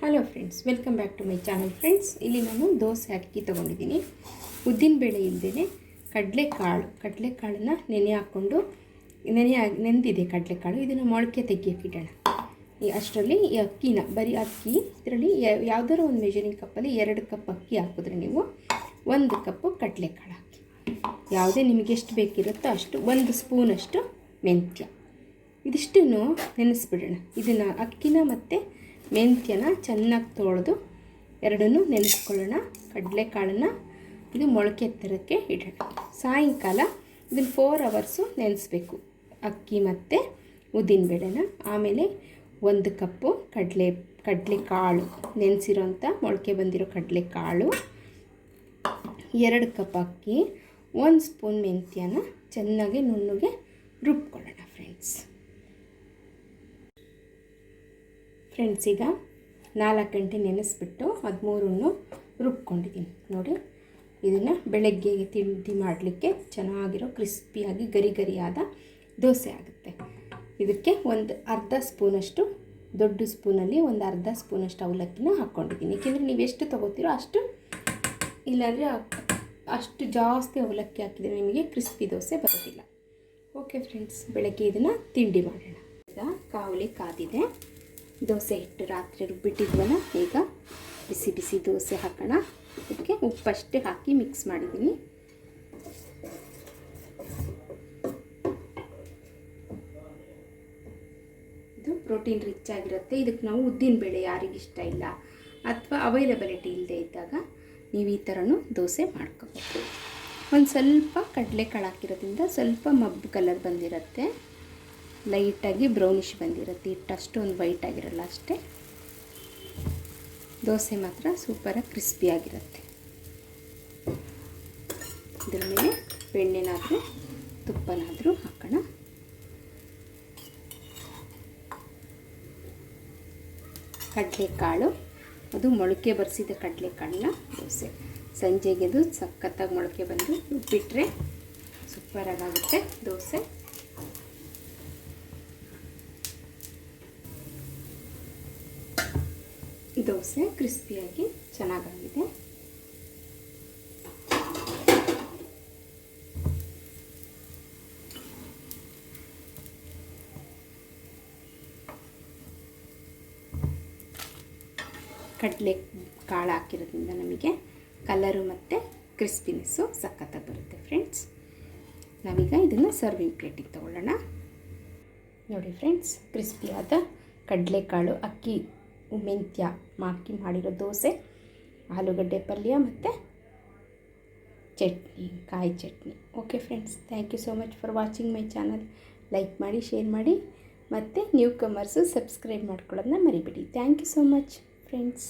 Hello friends welcome back to my channel friends ಇಲ್ಲಿ ನಾನು ದೋಸೆ ಅಕ್ಕಿ ತೊಗೊಂಡಿದ್ದೀನಿ. ಉದ್ದಿನಬೇಳೆ ಇಲ್ಲದೇ ಕಡಲೆಕಾಳು. ಕಡಲೆಕಾಳನ್ನು ನೆನೆ ಹಾಕ್ಕೊಂಡು, ನೆನೆ ನೆಂದಿದೆ ಕಡಲೆಕಾಳು. ಇದನ್ನು ಮೊಳಕೆ ತೆಗಿಯೋಕೆ ಇಡೋಣ. ಈ ಅಷ್ಟರಲ್ಲಿ ಈ ಅಕ್ಕಿನ, ಬರೀ ಅಕ್ಕಿ, ಇದರಲ್ಲಿ ಯಾವುದಾದ್ರು ಒಂದು ಮೆಜರಿಂಗ್ ಕಪ್ಪಲ್ಲಿ ಎರಡು ಕಪ್ ಅಕ್ಕಿ ಹಾಕಿದ್ರೆ ನೀವು ಒಂದು ಕಪ್ಪು ಕಡಲೆಕಾಳು ಹಾಕಿ. ಯಾವುದೇ ನಿಮಗೆ ಎಷ್ಟು ಬೇಕಿರುತ್ತೋ ಅಷ್ಟು, ಒಂದು ಸ್ಪೂನಷ್ಟು ಮೆಂತ್ಯ. ಇದಿಷ್ಟನ್ನು ನೆನೆಸ್ಬಿಡೋಣ. ಇದನ್ನು ಅಕ್ಕಿನ ಮತ್ತು ಮೆಂತ್ಯನ ಚೆನ್ನಾಗಿ ತೊಳೆದು ಎರಡನ್ನೂ ನೆನೆಸ್ಕೊಳ್ಳೋಣ. ಕಡಲೆಕಾಳನ್ನು ಇದು ಮೊಳಕೆ ತರೋಕ್ಕೆ ಇಡೋಣ. ಸಾಯಂಕಾಲ ಇದನ್ನು ಫೋರ್ ಅವರ್ಸು ನೆನೆಸ್ಬೇಕು. ಅಕ್ಕಿ ಮತ್ತು ಉದ್ದಿನಬೇಳೆನ ಆಮೇಲೆ ಒಂದು ಕಪ್ಪು ಕಡಲೆ, ಕಡಲೆಕಾಳು. ನೆನೆಸಿರೋಂಥ ಮೊಳಕೆ ಬಂದಿರೋ ಕಡಲೆಕಾಳು. ಎರಡು ಕಪ್ ಅಕ್ಕಿ, ಒಂದು ಸ್ಪೂನ್ ಮೆಂತ್ಯನ ಚೆನ್ನಾಗಿ ನುಣ್ಣಗೆ ರುಬ್ಕೊಳ್ಳೋಣ ಫ್ರೆಂಡ್ಸ್ ಫ್ರೆಂಡ್ಸ್ ಈಗ ನಾಲ್ಕು ಗಂಟೆ ನೆನೆಸ್ಬಿಟ್ಟು ಹದಿಮೂರನ್ನು ರುಬ್ಕೊಂಡಿದ್ದೀನಿ. ನೋಡಿ, ಇದನ್ನು ಬೆಳಗ್ಗೆ ತಿಂಡಿ ಮಾಡಲಿಕ್ಕೆ ಚೆನ್ನಾಗಿರೋ ಕ್ರಿಸ್ಪಿಯಾಗಿ ಗರಿ ಗರಿಯಾದ ದೋಸೆ ಆಗುತ್ತೆ. ಇದಕ್ಕೆ ಒಂದು ಅರ್ಧ ಸ್ಪೂನಷ್ಟು, ದೊಡ್ಡ ಸ್ಪೂನಲ್ಲಿ ಒಂದು ಅರ್ಧ ಸ್ಪೂನಷ್ಟು ಅವಲಕ್ಕಿನ ಹಾಕ್ಕೊಂಡಿದ್ದೀನಿ. ಏಕೆಂದರೆ ನೀವು ಎಷ್ಟು ತೊಗೋತೀರೋ ಅಷ್ಟು, ಇಲ್ಲಾಂದರೆ ಅಷ್ಟು ಜಾಸ್ತಿ ಅವಲಕ್ಕಿ ಹಾಕಿದರೆ ನಿಮಗೆ ಕ್ರಿಸ್ಪಿ ದೋಸೆ ಬರೋದಿಲ್ಲ. ಓಕೆ ಫ್ರೆಂಡ್ಸ್ ಬೆಳಗ್ಗೆ ಇದನ್ನು ತಿಂಡಿ ಮಾಡೋಣ. ಈಗ ಕಾವಲಿ ಕಾದಿದೆ. ದೋಸೆ ಹಿಟ್ಟು ರಾತ್ರಿ ರುಬ್ಬಿಟ್ಟಿದ್ವಲ್ಲ, ಈಗ ಬಿಸಿ ಬಿಸಿ ದೋಸೆ ಹಾಕೋಣ. ಅದಕ್ಕೆ ಉಪ್ಪಷ್ಟೇ ಹಾಕಿ ಮಿಕ್ಸ್ ಮಾಡಿದ್ದೀನಿ. ಇದು ಪ್ರೋಟೀನ್ ರಿಚ್ ಆಗಿರುತ್ತೆ. ಇದಕ್ಕೆ ನಾವು ಉದ್ದಿನ ಬೇಳೆ ಯಾರಿಗಿಷ್ಟ ಇಲ್ಲ, ಅಥವಾ ಅವೈಲಬಿಲಿಟಿ ಇಲ್ಲದೆ ಇದ್ದಾಗ ನೀವು ಈ ಥರನೂ ದೋಸೆ ಮಾಡ್ಕೋಬೇಕು ಒಂದು ಸ್ವಲ್ಪ ಕಡಲೆಕಾಳು ಹಾಕಿರೋದ್ರಿಂದ ಸ್ವಲ್ಪ ಮಬ್ಬು ಕಲರ್ ಬಂದಿರುತ್ತೆ. ಲೈಟಾಗಿ ಬ್ರೌನಿಷ್ ಬಂದಿರುತ್ತೆ. ಹಿಟ್ಟು ಅಷ್ಟೊಂದು ವೈಟ್ ಆಗಿರಲ್ಲ ಅಷ್ಟೇ. ದೋಸೆ ಮಾತ್ರ ಸೂಪರಾಗಿ ಕ್ರಿಸ್ಪಿಯಾಗಿರುತ್ತೆ ಇದ್ರ ಮೇಲೆ ಬೆಣ್ಣೆನಾದರೂ, ತುಪ್ಪನಾದರೂ ಹಾಕೋಣ. ಕಡಲೆಕಾಳು. ಅದು ಮೊಳಕೆ ಬರೆಸಿದ ಕಡಲೆಕಾಳನ್ನ ದೋಸೆ. ಸಂಜೆಗೆದು ಸಖತ್ತಾಗಿ ಮೊಳಕೆ ಬಂದು ಉಪ್ಪಿಟ್ರೆ ಸೂಪರಾಗುತ್ತೆ ದೋಸೆ. ದೋಸೆ ಕ್ರಿಸ್ಪಿಯಾಗಿ ಚೆನ್ನಾಗಾಗಿದೆ. ಕಡಲೆ ಕಾಳು ಹಾಕಿರೋದ್ರಿಂದ ನಮಗೆ ಕಲರು ಮತ್ತು ಕ್ರಿಸ್ಪಿನೆಸ್ಸು ಸಖತ್ತಾಗಿ ಬರುತ್ತೆ ಫ್ರೆಂಡ್ಸ್. ನಾವೀಗ ಇದನ್ನು ಸರ್ವಿಂಗ್ ಪ್ಲೇಟಿಗೆ ತೊಗೊಳ್ಳೋಣ. ನೋಡಿ ಫ್ರೆಂಡ್ಸ್, ಕ್ರಿಸ್ಪಿಯಾದ ಕಡಲೆಕಾಳು ಅಕ್ಕಿ ಮೆಂತ್ಯ ಹಾಕಿ ಮಾಡಿರೋ ದೋಸೆ, ಆಲೂಗಡ್ಡೆ ಪಲ್ಯ ಮತ್ತು ಚಟ್ನಿ, ಕಾಯಿ chutney. Okay friends thank you so much for watching my channel like ಮಾಡಿ ಶೇರ್ ಮಾಡಿ ಮತ್ತು ನ್ಯೂ ಕಮರ್ಸು ಸಬ್ಸ್ಕ್ರೈಬ್ ಮಾಡ್ಕೊಳ್ಳೋದನ್ನ ಮರಿಬೇಡಿ. Thank you so much friends